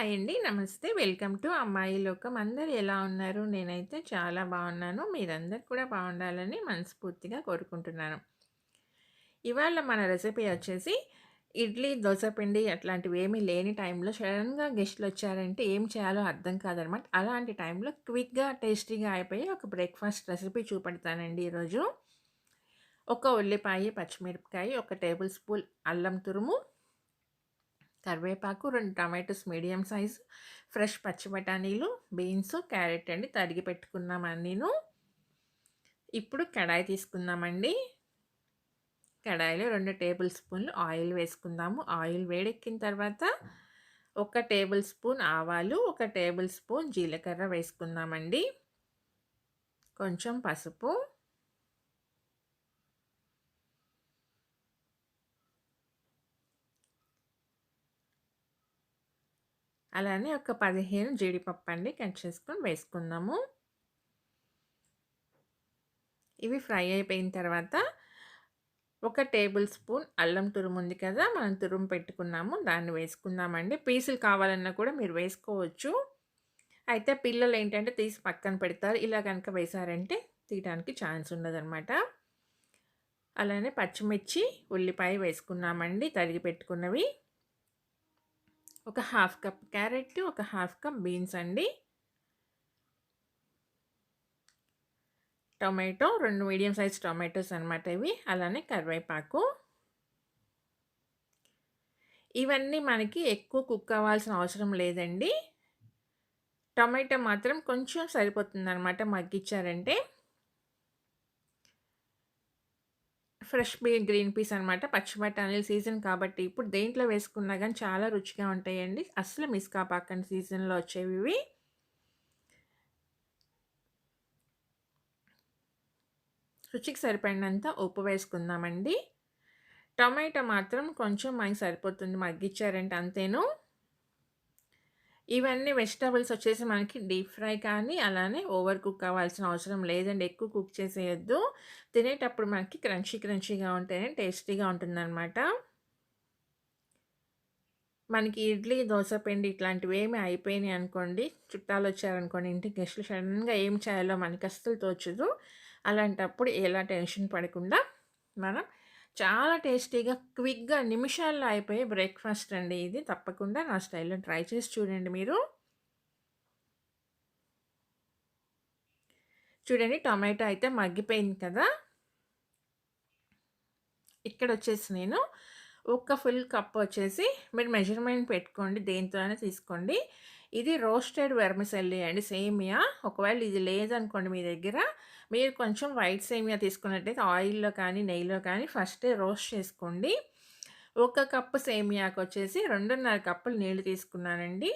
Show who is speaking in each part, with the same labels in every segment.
Speaker 1: Hi అండి. నమస్తే. Welcome to అమ్మాయి లోకం. అందరు ఎలా ఉన్నారు? నేనైతే చాలా బాగున్నాను. మీరందరు కూడా బాగుండాలని మనస్ఫూర్తిగా కోరుకుంటున్నాను. ఇవాళ మన రెసిపీ వచ్చేసి ఇడ్లీ, దోస పిండి అట్లాంటివి ఏమీ లేని టైంలో సడన్గా గెస్ట్లు వచ్చారంటే ఏం చేయాలో అర్థం కాదనమాట. అలాంటి టైంలో క్విక్‌గా, టేస్టీగా అయిపోయి ఒక బ్రేక్‌ఫాస్ట్ రెసిపీ చూపెడతానండి ఈరోజు. ఒక ఉల్లిపాయ, పచ్చిమిరపకాయ, ఒక టేబుల్ స్పూన్ అల్లం తురుము కరివేపాకు, రెండు టమాటోస్ మీడియం సైజు, ఫ్రెష్ పచ్చి బఠానీలు, బీన్స్, క్యారెట్ అండి తరిగి పెట్టుకున్నాం నేను ఇప్పుడు కడాయి తీసుకుందామండి. కడాయిలో రెండు టేబుల్ స్పూన్లు ఆయిల్ వేసుకుందాము. ఆయిల్ వేడెక్కిన తర్వాత ఒక టేబుల్ స్పూన్ ఆవాలు, ఒక టేబుల్ స్పూన్ జీలకర్ర వేసుకుందామండి. కొంచెం పసుపు అలానే ఒక 15 జీడిపప్పు అండి కట్ చేసుకొని వేసుకుందాము. ఇవి ఫ్రై అయిపోయిన తర్వాత ఒక టేబుల్ స్పూన్ అల్లం తురుము ఉంది కదా! మనం తురుము పెట్టుకున్నాము. దాన్ని వేసుకుందామండి. పీసులు కావాలన్నా కూడా మీరు వేసుకోవచ్చు. అయితే పిల్లలు ఏంటంటే తీసి పక్కన పెడతారు. ఇలా కనుక వేసారంటే తీయడానికి ఛాన్స్ ఉండదనమాట. అలానే పచ్చిమిర్చి, ఉల్లిపాయ వేసుకున్నామండి తరిగి పెట్టుకున్నవి. ఒక హాఫ్ కప్ క్యారెట్, ఒక హాఫ్ కప్ బీన్స్ అండి. టొమాటో రెండు మీడియం సైజ్ టొమాటోస్ అనమాట ఇవి. అలానే కరివేపాకు. ఇవన్నీ మనకి ఎక్కువ కుక్ అవ్వాల్సిన అవసరం లేదండి. టొమాటో మాత్రం కొంచెం సరిపోతుంది అనమాట మగ్గిచ్చారంటే. ఫ్రెష్ బీ గ్రీన్ పీస్ అనమాట. పచ్చి బఠానీలు సీజన్ కాబట్టి ఇప్పుడు దేంట్లో వేసుకున్నా కానీ చాలా రుచిగా ఉంటాయండి. అస్సలు మిస్ కాపాకండి సీజన్‌లో వచ్చేవి ఇవి. రుచికి సరిపడినంత ఉప్పు వేసుకుందామండి. టొమాటో మాత్రం కొంచెం మనకి సరిపోతుంది మగ్గిచ్చారంటే అంతేను. ఇవన్నీ వెజిటబుల్స్ వచ్చేసి మనకి డీప్ ఫ్రై కానీ, అలానే ఓవర్ కుక్ అవ్వాల్సిన అవసరం లేదండి. ఎక్కువ కుక్ చేసేయద్దు తినేటప్పుడు మనకి క్రంచీ క్రంచీగా ఉంటేనే టేస్టీగా ఉంటుందనమాట. మనకి ఇడ్లీ, దోశ పిండి ఇట్లాంటివి ఏమి అయిపోయినాయి అనుకోండి, చుట్టాలు వచ్చారనుకోండి ఇంటికి గెస్ట్‌లు సడన్గా ఏం చేయాలో మనకి అస్సలు తోచదు. అలాంటప్పుడు ఎలా టెన్షన్ పడకుండా మనం చాలా టేస్టీగా, క్విక్‌గా నిమిషాల్లో అయిపోయే బ్రేక్‌ఫాస్ట్ అండి ఇది. తప్పకుండా నా స్టైల్‌లో ట్రై చేసి చూడండి మీరు. చూడండి టొమాటో అయితే మగ్గిపోయింది కదా! ఇక్కడ వచ్చేసి నేను ఒక ఫుల్ కప్ వచ్చేసి మీరు మెజర్‌మెంట్ పెట్టుకోండి. దేంతోనే తీసుకోండి. ఇది రోస్టెడ్ వెర్మిసెల్లి అండి సేమియా. ఒకవేళ ఇది లేదనుకోండి మీ దగ్గర, మీరు కొంచెం వైట్ సేమియా తీసుకున్నట్టయితే ఆయిల్‌లో కానీ, నెయ్యిలో కానీ ఫస్టే రోస్ట్ చేసుకోండి. ఒక కప్పు సేమియాకు వచ్చేసి రెండున్నర కప్పులు నీళ్ళు తీసుకున్నానండి.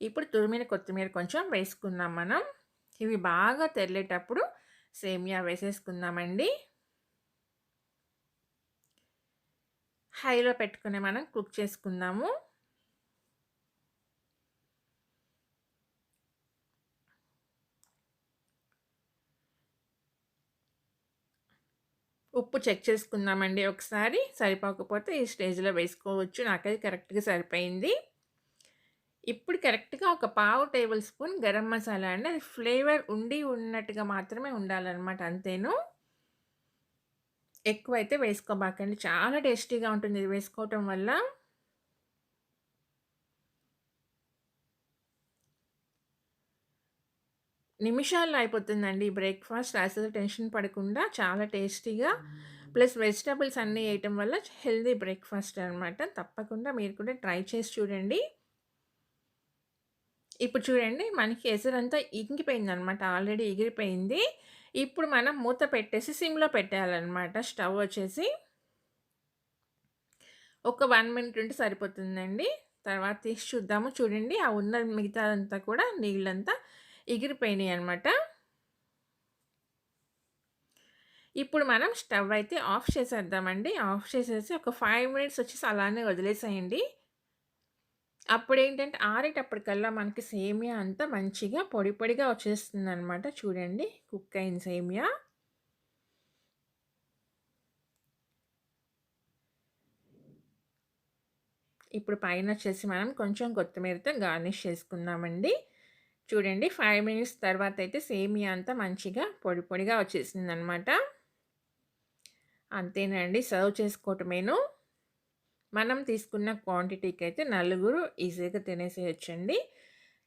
Speaker 1: ఇప్పుడు తురిమిన కొత్తిమీర కొంచెం వేసుకుందాం మనం. ఇవి బాగా తెర్లేటప్పుడు సేమియా వేసేసుకుందామండి. హైలో పెట్టుకుని మనం కుక్ చేసుకుందాము. ఉప్పు చెక్ చేసుకుందామండి ఒకసారి. సరిపోకపోతే ఈ స్టేజ్‌లో వేసుకోవచ్చు. నాకైతే కరెక్ట్‌గా సరిపోయింది. ఇప్పుడు కరెక్ట్‌గా ఒక పావు టేబుల్ స్పూన్ గరం మసాలా అండి. అది ఫ్లేవర్ ఉండి ఉన్నట్టుగా మాత్రమే ఉండాలనమాట అంతేను. ఎక్కువైతే వేసుకోబాకండి. చాలా టేస్టీగా ఉంటుంది ఇది వేసుకోవటం వల్ల. నిమిషాల్లో అయిపోతుందండి బ్రేక్‌ఫాస్ట్. అసలు టెన్షన్ పడకుండా చాలా టేస్టీగా ప్లస్ వెజిటబుల్స్ అన్నీ ఏయటం వల్ల హెల్తీ బ్రేక్‌ఫాస్ట్ అనమాట. తప్పకుండా మీరు కూడా ట్రై చేసి చూడండి. ఇప్పుడు చూడండి మనకి ఎసరంతా ఇంకిపోయిందనమాట. ఆల్రెడీ ఎగిరిపోయింది. ఇప్పుడు మనం మూత పెట్టేసి సిమ్‌లో పెట్టేయాలనమాట స్టవ్ వచ్చేసి. ఒక 1 మినిట్ ఉంటే సరిపోతుందండి. తర్వాత తీసి చూద్దాము. చూడండి ఆ ఉన్న మిగతాదంతా కూడా నీళ్ళంతా ఎగిరిపోయినాయి అనమాట. ఇప్పుడు మనం స్టవ్ అయితే ఆఫ్ చేసేద్దామండి. ఆఫ్ చేసేసి ఒక ఫైవ్ మినిట్స్ వచ్చేసి అలానే వదిలేసేయండి. అప్పుడేంటంటే ఆరేటప్పటికల్లా మనకి సేమియా అంతా మంచిగా పొడి పొడిగా వచ్చేస్తుందనమాట. చూడండి కుక్ అయిన సేమియా. ఇప్పుడు పైన వచ్చేసి మనం కొంచెం కొత్తిమీరతో గార్నిష్ చేసుకుందామండి చూడండి. ఫైవ్ మినిట్స్ తర్వాత అయితే సేమియా అంతా మంచిగా పొడి పొడిగా వచ్చేసింది అనమాట అంతేనండి. సర్వ్ చేసుకోవటమేను. మనం తీసుకున్న క్వాంటిటీకి అయితే నలుగురు ఈజీగా తినేసేయచ్చండి.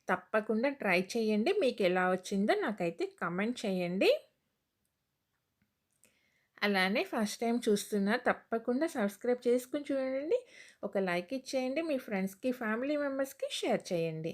Speaker 1: తప్పకుండా ట్రై చేయండి. మీకు ఎలా వచ్చిందో నాకైతే కమెంట్ చేయండి. అలానే ఫస్ట్ టైం చూస్తున్నా తప్పకుండా సబ్స్క్రైబ్ చేసుకుని చూడండి. ఒక లైక్ ఇచ్చేయండి. మీ ఫ్రెండ్స్కి ఫ్యామిలీ మెంబర్స్కి షేర్ చేయండి.